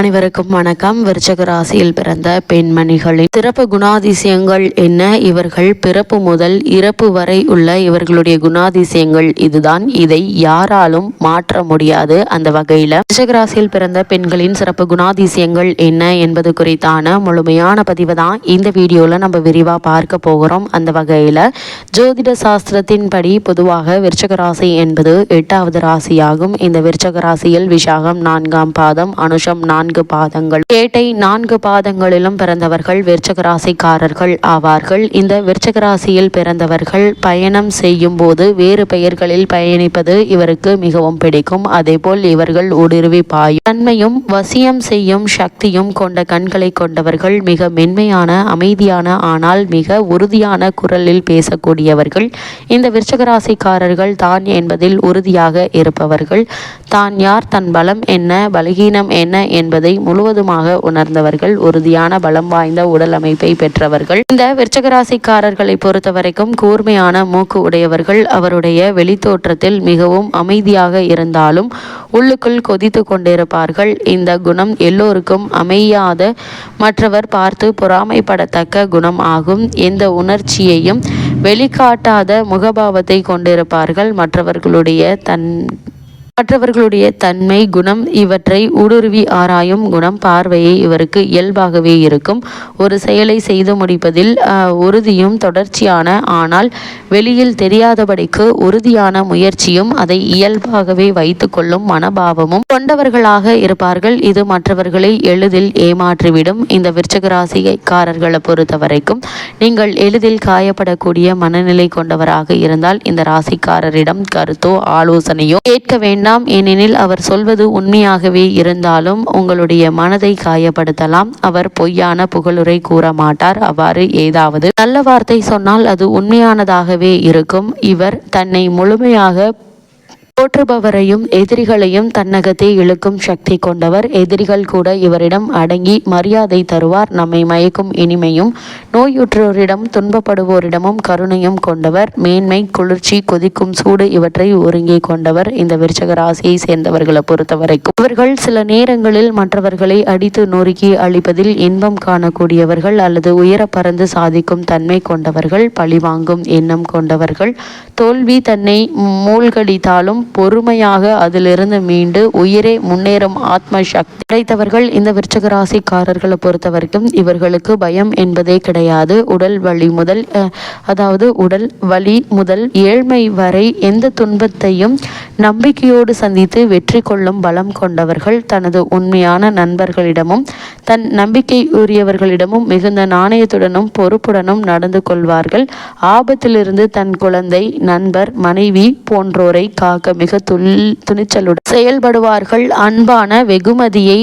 அனைவருக்கும் வணக்கம். விருச்சக ராசியில் பிறந்த பெண்மணிகளின் சிறப்பு குணாதிசயங்கள் என்ன? இவர்கள் பிறப்பு முதல் இறப்பு வரை உள்ள இவர்களுடைய குணாதிசயங்கள் இதுதான். இதை யாராலும் மாற்ற முடியாது. அந்த வகையில விருச்சக ராசியில் பிறந்த பெண்களின் சிறப்பு குணாதிசயங்கள் என்ன என்பது குறித்தான முழுமையான பதிவு தான் இந்த வீடியோல நம்ம விரிவா பார்க்க போகிறோம். அந்த வகையில ஜோதிட சாஸ்திரத்தின்படி பொதுவாக விருச்சக ராசி என்பது எட்டாவது ராசியாகும். இந்த விருச்சக ராசியில் விஷாகம் நான்காம் பாதம் அனுஷம் நான்கு பாதங்கள். கேட்டை நான்கு பாதங்களிலும் பிறந்தவர்கள் விருச்சக ராசிக்காரர்கள் ஆவார்கள். இந்த விருச்சக ராசியில் பிறந்தவர்கள் பயணம் செய்யும் போது வேறு பெயர்களில் பயணிப்பது இவருக்கு மிகவும் பிடிக்கும். அதேபோல் இவர்கள் ஊடுருவி பாயும். தன்மையும் வசியம் செய்யும் சக்தியும் கொண்ட கண்களை கொண்டவர்கள் மிக மென்மையான அமைதியான ஆனால் மிக உறுதியான குரலில் பேசக்கூடியவர்கள். இந்த விருச்சகராசிக்காரர்கள் தான் என்பதில் உறுதியாக இருப்பவர்கள். தான் யார்? தன் பலம் என்ன? பலகீனம் என்ன என்பது முழுவதுமாக உணர்ந்தவர்கள் உறுதியான பலம் வாய்ந்த உடல் அமைப்பை பெற்றவர்கள். இந்த விருச்சகராசிக்காரர்களை பொறுத்தவரைக்கும் பொறுத்த வரைக்கும் கூர்மையான மூக்கு உடையவர்கள் அவருடைய வெளித்தோற்றத்தில் மிகவும் அமைதியாக இருந்தாலும் உள்ளுக்குள் கொதித்து கொண்டிருப்பார்கள். இந்த குணம் எல்லோருக்கும் அமையாத மற்றவர் பார்த்து பொறாமைப்படத்தக்க குணம் ஆகும். எந்த உணர்ச்சியையும் வெளிக்காட்டாத முகபாவத்தை கொண்டிருப்பார்கள். மற்றவர்களுடைய தன் மற்றவர்களுடைய தன்மை குணம் இவற்றை ஊடுருவி ஆராயும் குணம் பார்வையை இவருக்கு இயல்பாகவே இருக்கும். ஒரு செயலை செய்து முடிப்பதில் உறுதியும் தொடர்ச்சியான ஆனால் வெளியில் தெரியாதபடிக்கு உறுதியான முயற்சியும் அதை இயல்பாகவே வைத்துக்கொள்ளும் மனபாவமும் கொண்டவர்களாக இருப்பார்கள். இது மற்றவர்களை எளிதில் ஏமாற்றிவிடும். இந்த விருச்சகராசிக்காரர்களை பொறுத்த வரைக்கும் நீங்கள் எளிதில் காயப்படக்கூடிய மனநிலை கொண்டவராக இருந்தால் இந்த ராசிக்காரரிடம் கருத்தோ ஆலோசனையோ கேட்க வேண்டும். ஏனெனில் அவர் சொல்வது உண்மையாகவே இருந்தாலும் உங்களுடைய மனதை காயப்படுத்தலாம். அவர் பொய்யான புகழுரை கூற மாட்டார். அவ்வாறு ஏதாவது நல்ல வார்த்தை சொன்னால் அது உண்மையானதாகவே இருக்கும். இவர் தன்னை முழுமையாக போற்றுபவரையும் எதிரிகளையும் தன்னகத்தே இழுக்கும் சக்தி கொண்டவர். எதிரிகள் கூட இவரிடம் அடங்கி மரியாதை தருவார். நம்மை மயக்கும் இனிமையும் நோயுற்றோரிடம் துன்பப்படுவோரிடமும் கருணையும் கொண்டவர். மேன்மை குளிர்ச்சி கொதிக்கும் சூடு இவற்றை ஒருங்கே கொண்டவர். இந்த விருச்சக ராசியை சேர்ந்தவர்களை பொறுத்தவரைக்கும் இவர்கள் சில நேரங்களில் மற்றவர்களை அடித்து நொறுக்கி அழிப்பதில் இன்பம் காணக்கூடியவர்கள் அல்லது உயர பறந்து சாதிக்கும் தன்மை கொண்டவர்கள் பழிவாங்கும் எண்ணம் கொண்டவர்கள். தோல்வி தன்னை மூழ்கடித்தாலும் பொறுமையாக அதிலிருந்து மீண்டு உயிரே முன்னேறும் ஆத்ம சக்தி கிடைத்தவர்கள் இந்த விருச்சக ராசிக்காரர்களை பொறுத்த வரைக்கும் இவர்களுக்கு பயம் என்பதே கிடையாது. உடல் வலி முதல் அதாவது உடல் வலி முதல் ஏழ்மை வரை எந்த துன்பத்தையும் நம்பிக்கையோடு சந்தித்து வெற்றி கொள்ளும் பலம் கொண்டவர்கள் தனது உண்மையான நண்பர்களிடமும் தன் நம்பிக்கை உரியவர்களிடமும் மிகுந்த நாணயத்துடனும் பொறுப்புடனும் நடந்து கொள்வார்கள். ஆபத்திலிருந்து தன் குழந்தை நண்பர் மனைவி போன்றோரை காக்க மிக துல் துணிச்சலுடன் செயல்படுவார்கள். அன்பான வெகுமதியை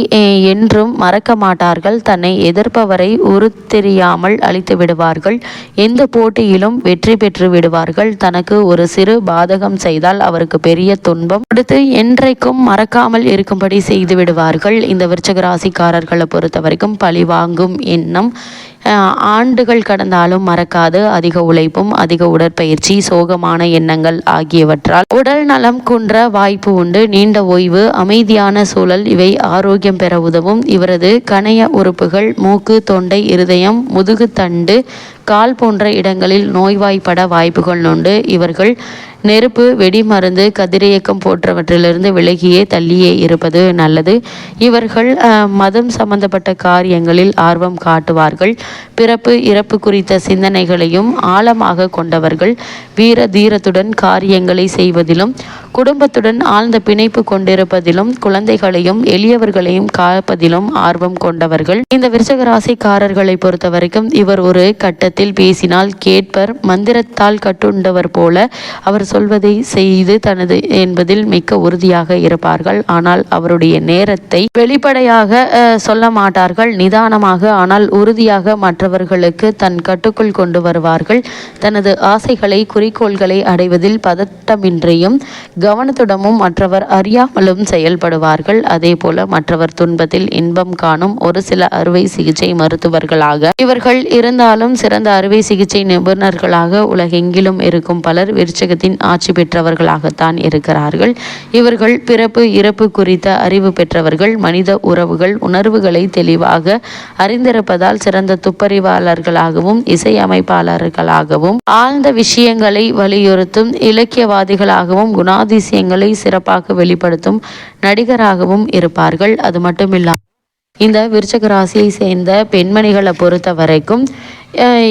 என்றும் மறக்க மாட்டார்கள். தன்னை எதிர்ப்பவரை உருத்தெரியாமல் அழித்து விடுவார்கள். எந்த போட்டியிலும் வெற்றி பெற்று விடுவார்கள். தனக்கு ஒரு சிறு பாதகம் செய்தால் அவருக்கு பெரிய துன்பம் அடுத்து என்றைக்கும் மறக்காமல் இருக்கும்படி செய்து விடுவார்கள். இந்த விருச்சக ராசிக்காரர்களை பொறுத்த வரைக்கும் பழி வாங்கும் எண்ணம் ஆண்டுகள் கடந்தாலும் மறக்காது. அதிக உழைப்பும் அதிக உடற்பயிற்சி சோகமான எண்ணங்கள் ஆகியவற்றால் உடல் நலம் குன்ற வாய்ப்பு உண்டு. நீண்ட ஓய்வு அமைதியான சூழல் இவை ஆரோக்கியம் பெற உதவும். இவரது கணைய உறுப்புகள் மூக்கு தொண்டை இருதயம் முதுகு தண்டு கால் போன்ற இடங்களில் நோய்வாய்ப்பட வாய்ப்புகள் உண்டு. இவர்கள் நெருப்பு வெடிமருந்து கதிரியக்கம் போன்றவற்றிலிருந்து விலகியே தள்ளியே இருப்பது நல்லது. இவர்கள் அஹ், மதம் சம்பந்தப்பட்ட காரியங்களில் ஆர்வம் காட்டுவார்கள். பிறப்பு இறப்பு குறித்த சிந்தனைகளையும் ஆழமாக கொண்டவர்கள். வீர தீரத்துடன் காரியங்களை செய்வதிலும் குடும்பத்துடன் ஆழ்ந்த பிணைப்பு கொண்டிருப்பதிலும் குழந்தைகளையும் எளியவர்களையும் காப்பதிலும் ஆர்வம் கொண்டவர்கள். இந்த விருச்சக பொறுத்தவரைக்கும் பொறுத்த வரைக்கும் இவர் ஒரு கட்டத்தில் பேசினால் கேட்பர் மந்திரத்தால் கட்டுண்டவர் போல அவர் சொல்வதை செய்து தனது என்பதில் மிக்க உறுதியாக இருப்பார்கள். ஆனால் அவருடைய நேரத்தை வெளிப்படையாக அஹ், சொல்ல மாட்டார்கள். நிதானமாக ஆனால் உறுதியாக மற்றவர்களுக்கு தன் கட்டுக்குள் கொண்டு வருவார்கள். தனது ஆசைகளை குறிக்கோள்களை அடைவதில் பதட்டமின்றியும் கவனத்துடமும் மற்றவர் அறியாமலும் செயல்படுவார்கள். அதே போல மற்றவர் துன்பத்தில் இன்பம் காணும் ஒரு சில அறுவை சிகிச்சை மருத்துவர்களாக. இவர்கள் இருந்தாலும் சிறந்த அறுவை சிகிச்சை நிபுணர்களாக உலகெங்கிலும் இருக்கும் பலர் விருச்சகத்தின் ஆட்சி பெற்றவர்களாகத்தான் இருக்கிறார்கள். இவர்கள் பிறப்பு இறப்பு குறித்த அறிவு பெற்றவர்கள் மனித உறவுகள் உணர்வுகளை தெளிவாக அறிந்திருப்பதால் சிறந்த துப்பறிவாளர்களாகவும் இசையமைப்பாளர்களாகவும் ஆழ்ந்த விஷயங்களை வலியுறுத்தும் இலக்கியவாதிகளாகவும் குணாதிசயங்களை சிறப்பாக வெளிப்படுத்தும் நடிகராகவும் இருப்பார்கள். அது மட்டுமில்லாமல் இந்த விருச்சக ராசியை சேர்ந்த பெண்மணிகளை பொறுத்த வரைக்கும்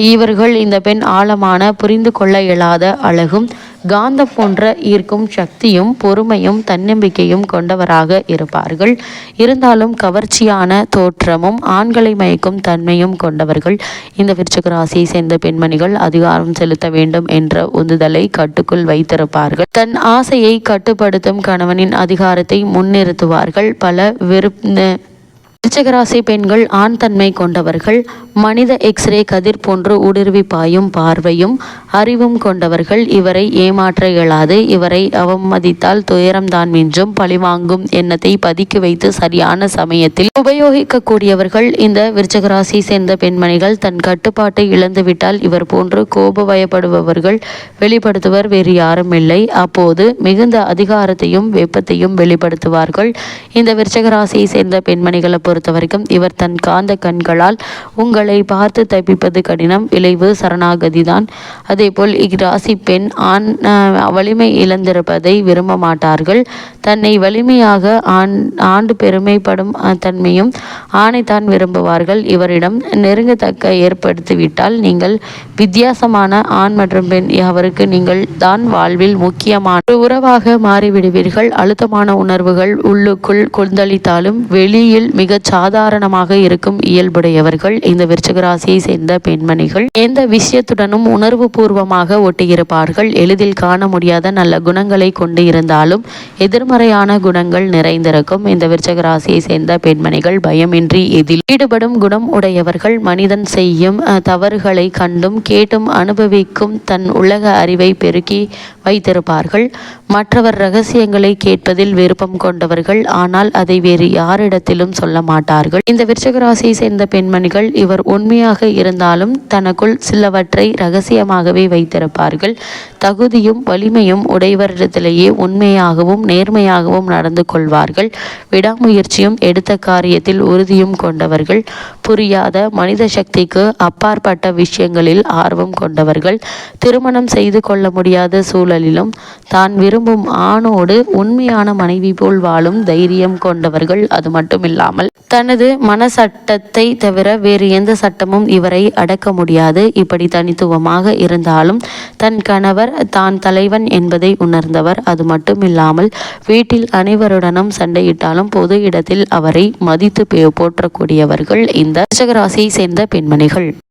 இவர்கள் இந்த பெண் ஆழமான புரிந்து கொள்ள இயலாத அழகும் காந்தம் போன்ற ஈர்க்கும் சக்தியும் பொறுமையும் தன்னம்பிக்கையும் கொண்டவராக இருப்பார்கள். இருந்தாலும் கவர்ச்சியான தோற்றமும் ஆண்களை மயக்கும் தன்மையும் கொண்டவர்கள். இந்த விருச்சக ராசியை சேர்ந்த பெண்மணிகள் அதிகாரம் செலுத்த வேண்டும் என்ற உந்துதலை கட்டுக்குள் வைத்திருப்பார்கள். தன் ஆசையை கட்டுப்படுத்தும் கணவனின் அதிகாரத்தை முன்னிறுத்துவார்கள். பல விருப்ப விருச்சகராசி பெண்கள் ஆண் தன்மை கொண்டவர்கள் மனித எக்ஸ்ரே கதிர் போன்று ஊடுருவி பாயும் பார்வையும் அறிவும் கொண்டவர்கள். இவரை ஏமாற்ற இயலாது. இவரை அவமதித்தால் துயரம்தான் மிஞ்சும். பழிவாங்கும் எண்ணத்தை பதுக்கி வைத்து சரியான சமயத்தில் உபயோகிக்கக்கூடியவர்கள். இந்த விருச்சகராசி சேர்ந்த பெண்மணிகள் தன் கட்டுப்பாட்டை இழந்துவிட்டால் இவர் போன்று கோப பயப்படுபவர்கள் வெளிப்படுத்துவர் வேறு யாரும் இல்லை. அப்போது மிகுந்த அதிகாரத்தையும் வெப்பத்தையும் வெளிப்படுத்துவார்கள். இந்த விருச்சகராசியை சேர்ந்த பெண்மணிகளை பொறுத்த வரைக்கும் இவர் தன் காந்த கண்களால் உங்களை பார்த்து தப்பிப்பது கடினம் விளைவு சரணாகதி தான் அதேபோல் இராசி பெண் ஆண் வலிமை இழந்திருப்பதை விரும்ப மாட்டார்கள். தன்னை வலிமையாக ஆண் ஆண்டு பெருமைப்படும் தன்மையும் ஆணைத்தான் விரும்புவார்கள். இவரிடம் நெருங்கத்தக்க ஏற்படுத்திவிட்டால் நீங்கள் வித்தியாசமான ஆண் மற்றும் பெண் அவருக்கு நீங்கள் தான் வாழ்வில் முக்கியமான உறவாக மாறிவிடுவீர்கள். அழுத்தமான உணர்வுகள் உள்ளுக்குள் கொந்தளித்தாலும் வெளியில் மிகச் சாதாரணமாக இருக்கும் இயல்புடையவர்கள் இந்த விருச்சகராசியை சேர்ந்த பெண்மணிகள் எந்த விஷயத்துடனும் உணர்வு பூர்வமாக ஒட்டியிருப்பார்கள். எளிதில் காண முடியாத நல்ல குணங்களை கொண்டு இருந்தாலும் எதிர்மறையான குணங்கள் நிறைந்திருக்கும். இந்த விருச்சகராசியை சேர்ந்த பெண்மணிகள் பயமின்றி இதில் ஈடுபடும் குணம் உடையவர்கள் மனிதன் செய்யும் தவறுகளை கண்டும் கேட்டும் அனுபவிக்கும் தன் உலக அறிவை பெருக்கி வைத்திருப்பார்கள். மற்றவர் ரகசியங்களை கேட்பதில் விருப்பம் கொண்டவர்கள் ஆனால் அதை வேறு யாரிடத்திலும் சொல்ல மாட்டார்கள். இந்த விருச்சக ராசியை சேர்ந்த பெண்மணிகள் இவர் உண்மையாக இருந்தாலும் தனக்குள் சிலவற்றை ரகசியமாகவே வைத்திருப்பார்கள். தகுதியும் வலிமையும் உடையவரிடத்திலேயே உண்மையாகவும் நேர்மையாகவும் நடந்து கொள்வார்கள். விடாமுயற்சியும் எடுத்த காரியத்தில் உறுதியும் கொண்டவர்கள். புரியாத மனித சக்திக்கு அப்பாற்பட்ட விஷயங்களில் ஆர்வம் கொண்டவர்கள். திருமணம் செய்து கொள்ள முடியாத சூழலிலும் தான் விரும்பும் ஆணோடு உண்மையான மனைவி போல் வாழும் தைரியம் கொண்டவர்கள். அது மட்டுமில்லாமல் தனது மனசட்டத்தை தவிர வேறு எந்த சட்டமும் இவரை அடக்க முடியாது. இப்படி தனித்துவமாக இருந்தாலும் தன் கணவர் தான் தலைவன் என்பதை உணர்ந்தவர். அது மட்டுமில்லாமல் வீட்டில் அனைவருடனும் சண்டையிட்டாலும் பொது இடத்தில் அவரை மதித்து போற்றக்கூடியவர்கள் இந்த ராசியை சேர்ந்த பெண்மணிகள்.